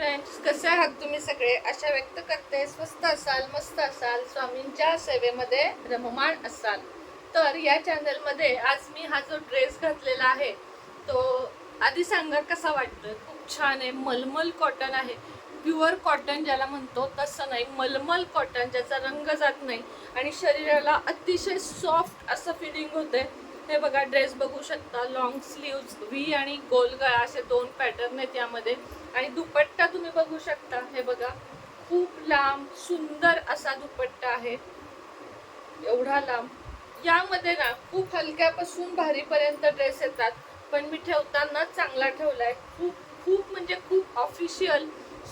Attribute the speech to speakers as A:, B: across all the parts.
A: Friends कसे आहात तुम्ही सगळे? आशा व्यक्त करते. स्वस्त असाल मस्त असाल स्वामींच्या सेवेमध्ये रममाण असाल. तर या चॅनलमध्ये आज मी हा जो ड्रेस घातलेला आहे तो आधी सांगा कसा वाटतोय? खूप छान आहे. मलमल कॉटन आहे. प्युअर कॉटन ज्याला म्हणतो तसं नाही. मलमल कॉटन ज्याचा रंग जात नाही आणि शरीराला अतिशय सॉफ्ट असं फिलिंग होते. हे बघा ड्रेस बघू शकता. लॉंग स्लीव्ज व्ही आणि गोल गळा असे दोन पॅटर्न आहेत यामध्ये. आणि दुपट्टा तुम्ही बघू शकता. हे बघा खूप लांब सुंदर असा दुपट्टा आहे. एवढा लांब. यामध्ये ना खूप हलक्यापासून भारीपर्यंत ड्रेस येतात. पण मी ठेवताना चांगला ठेवलाय. खूप खूप म्हणजे खूप ऑफिशियल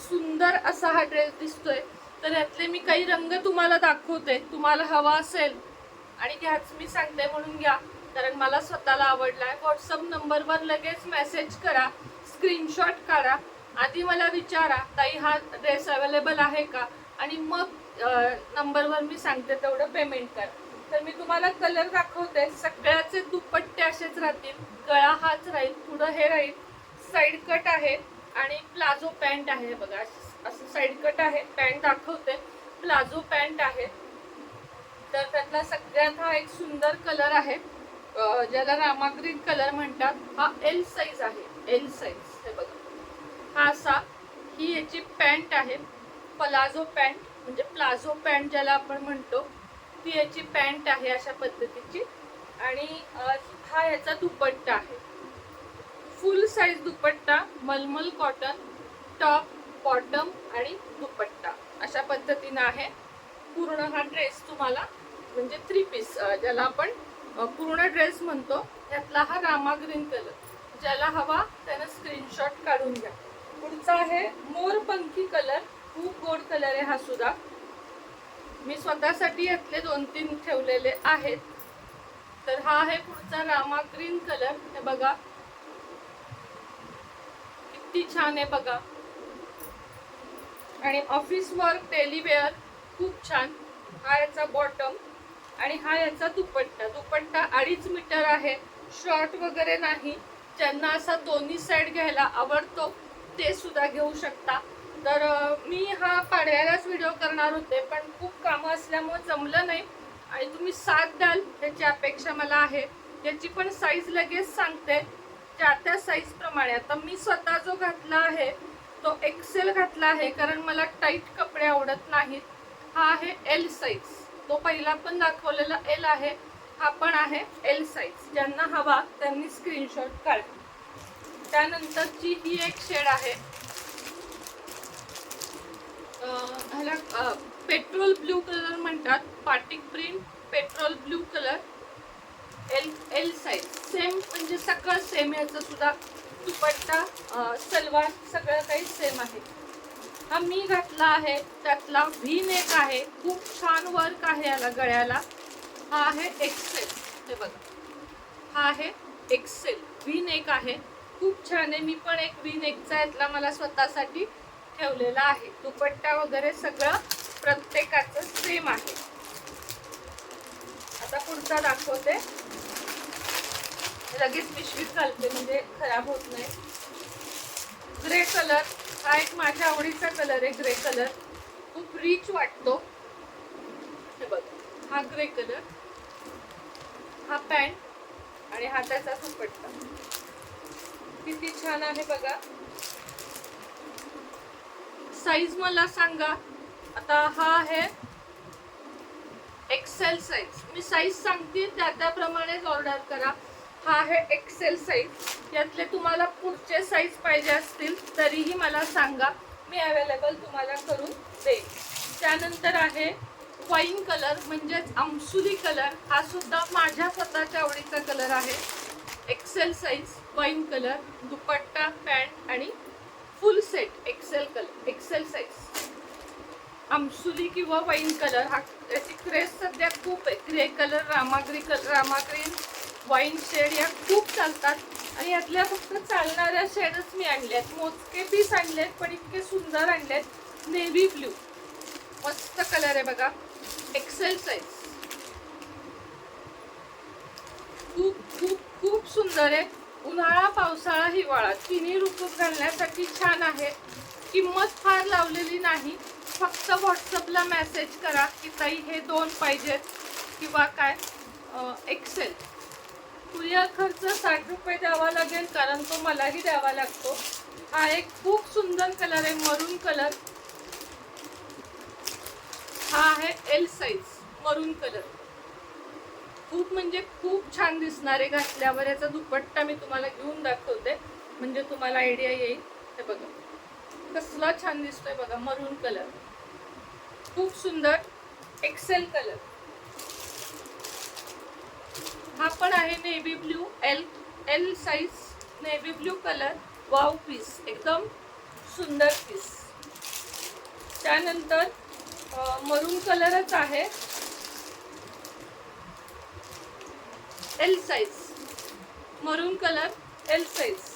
A: सुंदर असा हा ड्रेस दिसतोय. तर यातले मी काही रंग तुम्हाला दाखवते. तुम्हाला हवा असेल आणि घ्याच मी सांगते म्हणून घ्या. कारण मला स्वतःला आवडला आहे व्हॉट्सअप नंबरवर लगेच मेसेज करा. स्क्रीनशॉट काढा. आधी मला विचारा ताई हा ड्रेस अवेलेबल आहे का? आणि मग नंबरवर मी सांगते तेवढं पेमेंट करा. तर मी तुम्हाला कलर दाखवते. सगळ्याचे दुपट्टे असेच राहतील. गळा हाच राहील पुढं हे राहील. साईड कट आहे आणि प्लाझो पॅन्ट आहे बघा असं साईड कट आहे. पॅन्ट दाखवते. प्लाझो पॅन्ट आहे. तर त्यातला सगळ्यात हा एक सुंदर कलर आहे. ज्याला रामाग्रीन कलर म्हणतात. हा एल साईज आहे. एल साईज हे बघा. हा असा ही याची पॅन्ट आहे. पलाझो पॅन्ट म्हणजे प्लाझो पॅन्ट ज्याला आपण म्हणतो ती याची पॅन्ट आहे अशा पद्धतीची. आणि हा याचा दुपट्टा आहे. फुल साईज दुपट्टा मलमल कॉटन टॉप बॉटम आणि दुपट्टा. अशा पद्धतीनं आहे. पूर्ण हा ड्रेस तुम्हाला म्हणजे थ्री पीस ज्याला आपण पूर्ण ड्रेस म्हणतो यातला हा रामा ग्रीन कलर ज्याला हवा त्यानं स्क्रीनशॉट काढून घ्या. पुढचा आहे मोरपंखी कलर खूप गोड कलर आहे हा सुद्धा मी स्वतःसाठी यातले दोन तीन ठेवलेले आहेत. तर हा आहे पुढचा रामा ग्रीन कलर. हे बघा. किती छान आहे बघा. आणि ऑफिस वर्क डेली वेअर खूप छान. हा याचा बॉटम आणि हा याचा दुपट्टा. दुपट्टा अडीच मीटर आहे. शॉर्ट वगैरे नाही. ज्यांना असा दोन्ही साईड घ्यायला आवडतो ते सुद्धा घेऊ शकता. तर मी हा पाडव्यालाच व्हिडिओ करणार होते पण खूप कामं असल्यामुळे जमलं नाही. आणि तुम्ही साथ द्याल त्याची अपेक्षा मला आहे. याची पण साईज लगेच सांगते त्या त्या साईजप्रमाणे आता मी स्वतः जो घातला आहे तो एक्सेल घातला आहे कारण मला टाईट कपडे आवडत नाहीत. हा आहे एल साईज तो पहिला पण दाखवलेला एल आहे हा पण आहे एल साईज ज्यांना हवा त्यांनी स्क्रीनशॉट काढ त्यानंतरची ही एक शेड आहे. ह्याला पेट्रोल ब्ल्यू कलर म्हणतात. Batik print petrol blue colour L L size. Same म्हणजे सगळं सेम याचं सुद्धा दुपट्टा सलवार सगळं काही सेम आहे. हा मी घातला आहे. त्यातला व्ही नेक आहे. खूप छान वर्क आहे याला गळ्याला. हा आहे एक्सेल हे बघा. हा आहे एक्सेल व्ही नेक आहे. खूप छान आहे. मी पण एक विन एकचा यातला मला स्वतःसाठी ठेवलेला आहे. दुपट्टा वगैरे सगळं प्रत्येकाचं सेम आहे. आता पुढचा दाखवते. लगेच पिशवीत घालते म्हणजे खराब होत नाही. ग्रे कलर हा एक माझ्या आवडीचा कलर आहे ग्रे कलर खूप रिच वाटतो. हे बघ हा ग्रे कलर हा पॅन्ट आणि हा त्याचा दुपट्टा. किती छान आहे बघा. साईज मला सांगा. आता हा आहे एक्सेल साईज मी साईज सांगते त्या त्याप्रमाणेच ऑर्डर करा. हा आहे एक्सेल साईज यातले तुम्हाला पुढचे साईज पाहिजे असतील तरीही मला सांगा. मी अवेलेबल तुम्हाला करून देईन. त्यानंतर आहे वाईन कलर म्हणजेच आमसुली कलर हा सुद्धा माझ्या स्वतःच्या आवडीचा कलर आहे. XL size wine colour dupatta pant आणि full set XL colour XL size आमसुली किंवा वाईन कलर हा याची क्रेज सध्या खूप आहे. ग्रे कलर रामाग्री कलर रामाग्रीन वाईन शेड या खूप चालतात. आणि यातल्या फक्त चालणाऱ्या शेडच मी आणल्यात. मोजके पीस आणलेत पण इतके सुंदर आणलेत. नेव्ही ब्ल्यू मस्त कलर आहे बघा. एक्सेल साईज खूप खूप तर एक उन्हाळा पावसाळा हिवाळा तिन्ही ऋतूत घालण्यासाठी छान आहे. किंमत फार लावलेली नाही. फक्त व्हॉट्सअपला मेसेज करा की ताई हे दोन पाहिजेत किंवा काय एक्सेल कुरिअर खर्च साठ रुपये द्यावा लागेल कारण तो मलाही द्यावा लागतो. हा एक खूप सुंदर कलर आहे मरून कलर. हा आहे एल साईज मरून कलर. खूप म्हणजे खूप छान दिसणार आहे घातल्यावर याचा दुपट्टा मी तुम्हाला घेऊन दाखवते. म्हणजे तुम्हाला आयडिया येईल. हे बघा. कसला छान दिसतोय बघा मरून कलर खूप सुंदर एक्सेल कलर हा पण आहे navy blue L L size navy blue colour wow piece एकदम सुंदर पीस त्यानंतर मरून कलरच आहे. L size maroon colour L size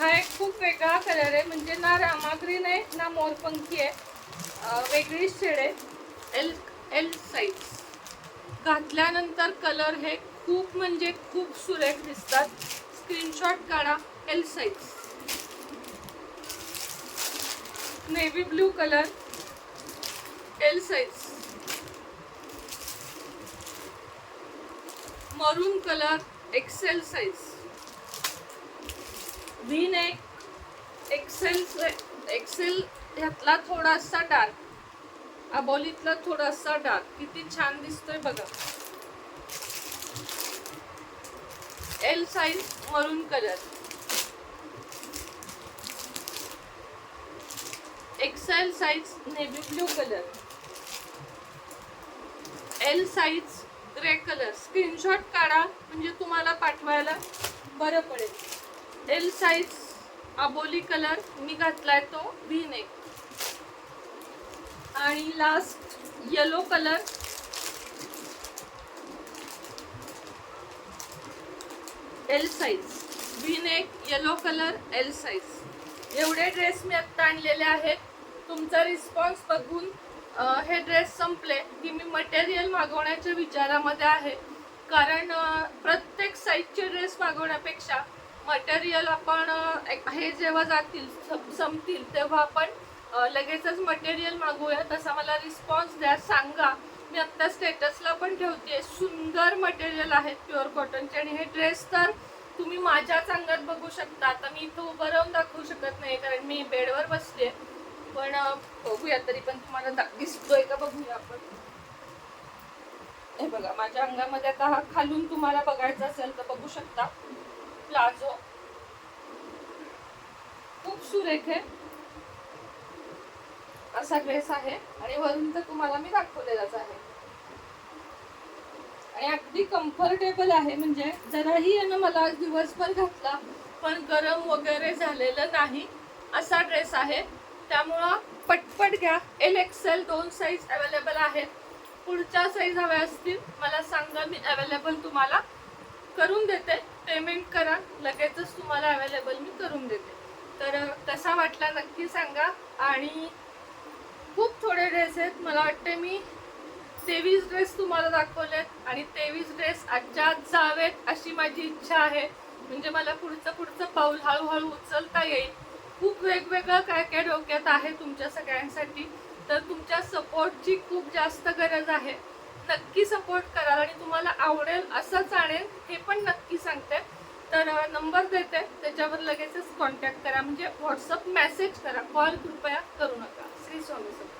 A: हा एक खूप वेगळा कलर आहे म्हणजे ना रामाग्रीन आहे ना मोरपंखी आहे. वेगळी शेड आहे. एल एल साईज घातल्यानंतर कलर हे खूप म्हणजे खूप सुरेख दिसतात. स्क्रीनशॉट काढा L size navy blue colour L size maroon colour XL size V neck XL XL ह्यातला थोडासा डार्क अबोलीतला थोडासा डार्क किती छान दिसतोय बघा. L size maroon colour XL size navy blue colour L size grey colour screenshot काढा म्हणजे तुम्हाला पाठवायला बरं पडेल. एल साईज अबोली कलर मी घातलाय तो व्ही नेक आणि last yellow colour L size V neck yellow colour L size एवढे ड्रेस मी आत्ता आणलेले आहेत. तुमचा रिस्पॉन्स बघून हे ड्रेस संपले की मी मटेरियल मागवण्याच्या विचारामध्ये आहे. कारण प्रत्येक साईजचे ड्रेस मागवण्यापेक्षा मटेरियल आपण हे जेव्हा जातील संपतील तेव्हा आपण लगेचच मटेरियल मागवूया तसा मला रिस्पॉन्स द्या. सांगा. मी आत्ता स्टेटसला पण ठेवते सुंदर मटेरियल आहेत प्युअर कॉटनचे आणि हे ड्रेस तर तुम्ही माझ्याच अंगात बघू शकता. आता मी इथं उभं राहून दाखवू शकत नाही कारण मी बेडवर बसले पण बघूया तरी पण तुम्हाला दा- दिसतोय का बघूया आपण. हे बघा माझ्या अंगामध्ये आता हा खालून तुम्हाला बघायचा असेल तर बघू शकता. प्लाझो. खूप सुरेख आहे. असा ड्रेस आहे आणि वरून तर तुम्हाला मी दाखवलेलाच आहे. आणि अगदी कम्फर्टेबल आहे म्हणजे जराही यानं मला दिवसभर घातला पण गरम वगैरे झालेलं नाही. असा ड्रेस आहे. त्यामुळं पटपट घ्या. एल एक्सेल दोन साईज अवेलेबल आहेत. पुढच्या साईज हव्या असतील मला सांगा मी अवेलेबल तुम्हाला करून देते. पेमेंट करा लगेचच तुम्हाला अवेलेबल मी करून देते. तर तसा कसा वाटला नक्की सांगा. आणि खूप थोडे ड्रेस आहेत. मला वाटते मी तेवीस ड्रेस तुम्हाला दाखवलेत. आणि तेवीस ड्रेस आजच्या आज जावेत अशी माझी इच्छा आहे. म्हणजे मला पुढचं पुढचं पाऊल हळूहळू उचलता येईल. खूप वेगवेगळं काय काय डोक्यात आहे तुमच्या सगळ्यांसाठी. तर तुमच्या सपोर्टची खूप जास्त गरज आहे. नक्की सपोर्ट कराल आणि तुम्हाला आवडेल असंच आणेल हे पण नक्की सांगते. तर नंबर देते. त्याच्यावर लगेचच कॉन्टॅक्ट करा. म्हणजे व्हॉट्सअप मेसेज करा. कॉल कृपया करू नका. श्री स्वामी सर